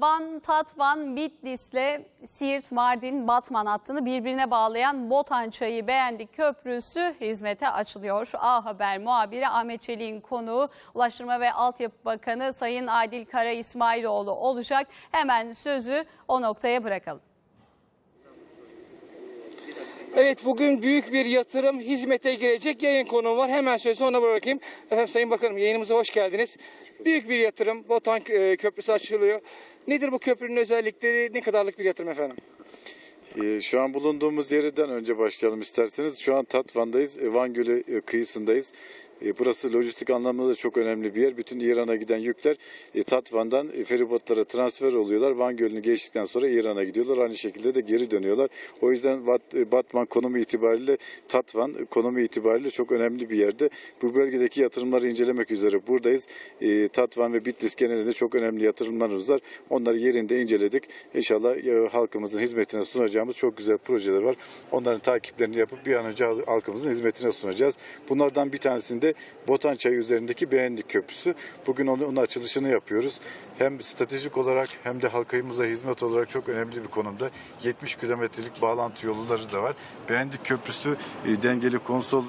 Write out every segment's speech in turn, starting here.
Van, Tatvan, Bitlis'le Siirt, Mardin, Batman hattını birbirine bağlayan Botan Çayı Beğendik Köprüsü hizmete açılıyor. A Haber muhabiri Ahmet Çelik'in konuğu Ulaştırma ve Altyapı Bakanı Sayın Adil Kara İsmailoğlu olacak. Hemen sözü o noktaya bırakalım. Evet bugün büyük bir yatırım hizmete girecek yayın konuğum var. Hemen sözü ona bırakayım. Efendim Sayın Bakanım yayınımıza hoş geldiniz. Büyük bir yatırım. Botan e, Köprüsü açılıyor. Nedir bu köprünün özellikleri? Ne kadarlık bir yatırım efendim? Ee, Şu an bulunduğumuz yerden önce başlayalım isterseniz. Şu an Tatvan'dayız. Van Gölü e, kıyısındayız. E, Burası lojistik anlamda da çok önemli bir yer. Bütün İran'a giden yükler e, Tatvan'dan e, feribotlara transfer oluyorlar. Van Gölü'nü geçtikten sonra İran'a gidiyorlar. Aynı şekilde de geri dönüyorlar. O yüzden Batman konumu itibariyle Tatvan e, konumu itibariyle çok önemli bir yerde. Bu bölgedeki yatırımları incelemek üzere buradayız. Tatvan ve Bitlis genelinde çok önemli yatırımlarımız var. Onları yerinde inceledik. İnşallah halkımızın hizmetine sunacağımız çok güzel projeler var. Onların takiplerini yapıp bir an önce halkımızın hizmetine sunacağız. Bunlardan bir tanesinde Botan Çayı üzerindeki Beğendik Köprüsü. Bugün onun, onun açılışını yapıyoruz. Hem stratejik olarak hem de halkımıza hizmet olarak çok önemli bir konumda. 70 kilometrelik bağlantı yolları da var. Beğendik Köprüsü e, dengeli konsol e,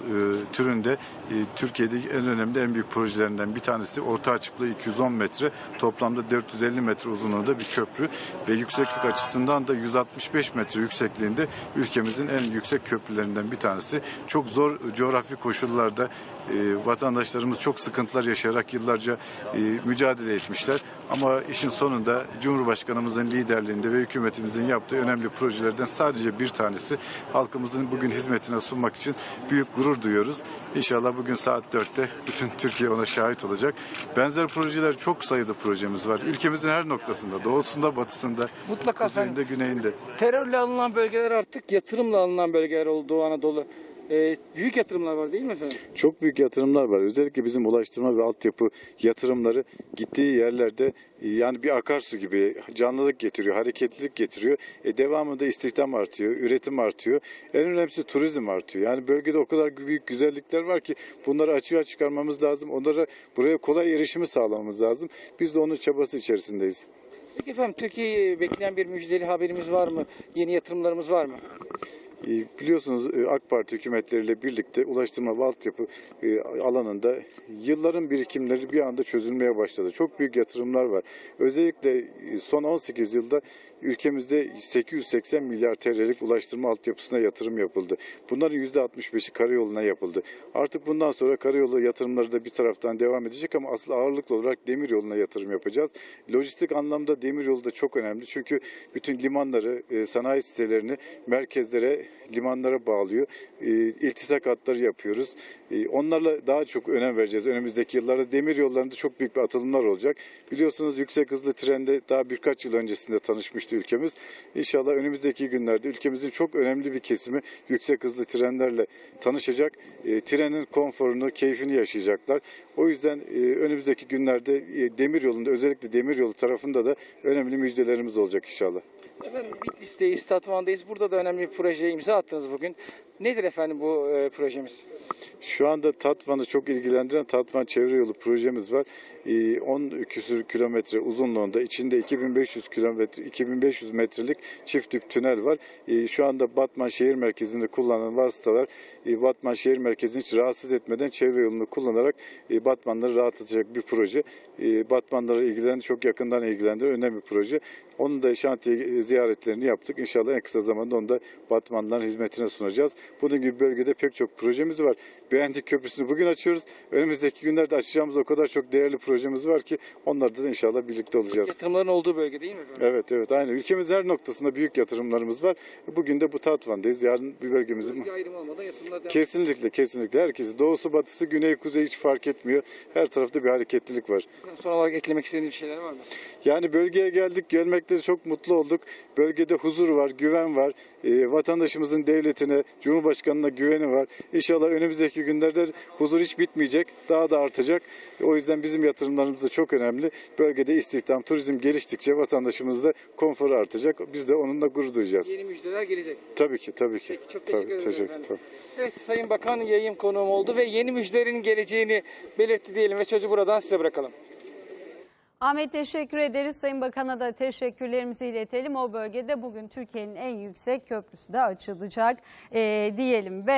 türünde e, Türkiye'deki en önemli en büyük projelerinden bir tanesi. Orta açıklığı 210 metre, toplamda 450 metre uzunluğunda bir köprü ve yükseklik açısından da 165 metre yüksekliğinde ülkemizin en yüksek köprülerinden bir tanesi. Çok zor coğrafi koşullarda e, vatandaşlarımız çok sıkıntılar yaşayarak yıllarca e, mücadele etmişler. Ama işin sonunda Cumhurbaşkanımızın liderliğinde ve hükümetimizin yaptığı önemli projelerden sadece bir tanesi halkımızın bugün hizmetine sunmak için büyük gurur duyuyoruz. İnşallah bugün saat 4'te bütün Türkiye ona şahit olacak. Benzer projeler çok sayıda projemiz var. Ülkemizin her noktasında, doğusunda, batısında, Mutlaka kuzeyinde, güneyinde. Terörle alınan bölgeler artık yatırımla alınan bölgeler oldu Doğu Anadolu. E, büyük yatırımlar var değil mi efendim? Çok büyük yatırımlar var. Özellikle bizim ulaştırma ve altyapı yatırımları gittiği yerlerde e, yani bir akarsu gibi canlılık getiriyor, hareketlilik getiriyor. E, devamında istihdam artıyor, üretim artıyor. En önemlisi turizm artıyor. Yani bölgede o kadar büyük güzellikler var ki bunları açığa çıkarmamız lazım. Onlara buraya kolay erişimi sağlamamız lazım. Biz de onun çabası içerisindeyiz. Peki efendim Türkiye'yi bekleyen bir müjdeli haberimiz var mı? Yeni yatırımlarımız var mı? E, Biliyorsunuz e, AK Parti hükümetleriyle birlikte ulaştırma ve altyapı e, alanında yılların birikimleri bir anda çözülmeye başladı. Çok büyük yatırımlar var. Özellikle e, son 18 yılda ülkemizde 880 milyar TL'lik ulaştırma altyapısına yatırım yapıldı. Bunların %65'i karayoluna yapıldı. Artık bundan sonra karayolu yatırımları da bir taraftan devam edecek ama asıl ağırlıklı olarak demir yoluna yatırım yapacağız. Lojistik anlamda demir yolu da çok önemli. Çünkü bütün limanları, sanayi sitelerini merkezlere, limanlara bağlıyor. E, İltisak hatları yapıyoruz. E, Onlarla daha çok önem vereceğiz. Önümüzdeki yıllarda demir yollarında çok büyük bir atılımlar olacak. Biliyorsunuz yüksek hızlı trende daha birkaç yıl öncesinde tanışmıştı ülkemiz. İnşallah önümüzdeki günlerde ülkemizin çok önemli bir kesimi yüksek hızlı trenlerle tanışacak. E, trenin konforunu, keyfini yaşayacaklar. O yüzden e, önümüzdeki günlerde e, demir yolunda özellikle demir yolu tarafında da önemli müjdelerimiz olacak inşallah. Efendim Bitlis'teyiz, Tatvan'dayız. Burada da önemli bir projeye imza attınız bugün. Nedir efendim bu e, projemiz? Şu anda Tatvan'ı çok ilgilendiren Tatvan Çevre Yolu projemiz var. Ee, 10 küsür kilometre uzunluğunda içinde 2500 kilometre 2500 metrelik çift tip tünel var. Ee, Şu anda Batman şehir merkezinde kullanılan vasıtalar e, Batman şehir merkezini hiç rahatsız etmeden çevre yolunu kullanarak e, Batmanları rahatlatacak bir proje. E, Batmanları ilgilendiren çok yakından ilgilendiren önemli bir proje. Onun da şantiye ziyaretlerini yaptık. İnşallah en kısa zamanda onu da Batmanlıların hizmetine sunacağız. Bunun gibi bölgede pek çok projemiz var. Beğendik Köprüsü'nü bugün açıyoruz. Önümüzdeki günlerde açacağımız o kadar çok değerli projemiz var ki onlarda da inşallah birlikte olacağız. Yatırımların olduğu bölge değil mi efendim? Evet evet aynı. Ülkemizin her noktasında büyük yatırımlarımız var. Bugün de bu Tatvan'dayız. Yarın bir bölgemizin Bir ayrım olmadan yatırımlar devam Kesinlikle kesinlikle herkesi doğusu batısı güney kuzey hiç fark etmiyor. Her tarafta bir hareketlilik var. Son olarak eklemek istediğiniz bir şeyler var mı? Yani bölgeye geldik, gelmekte çok mutlu olduk. Bölgede huzur var, güven var. Ee, vatandaşımızın devletine, Cumhurbaşkanı'na güveni var. İnşallah önümüzdeki günlerde huzur hiç bitmeyecek, daha da artacak. O yüzden bizim yatırımlarımız da çok önemli. Bölgede istihdam, turizm geliştikçe vatandaşımız da konforu artacak. Biz de onunla gurur duyacağız. Yeni müjdeler gelecek. Tabii ki, tabii ki. Peki, çok teşekkür tabii, ederim teşekkür, efendim. tabii. Evet Sayın Bakan yayın konuğum oldu ve yeni müjdelerin geleceğini belirtti diyelim ve sözü buradan size bırakalım. Ahmet teşekkür ederiz. Sayın Bakan'a da teşekkürlerimizi iletelim. O bölgede bugün Türkiye'nin en yüksek köprüsü de açılacak ee, diyelim ve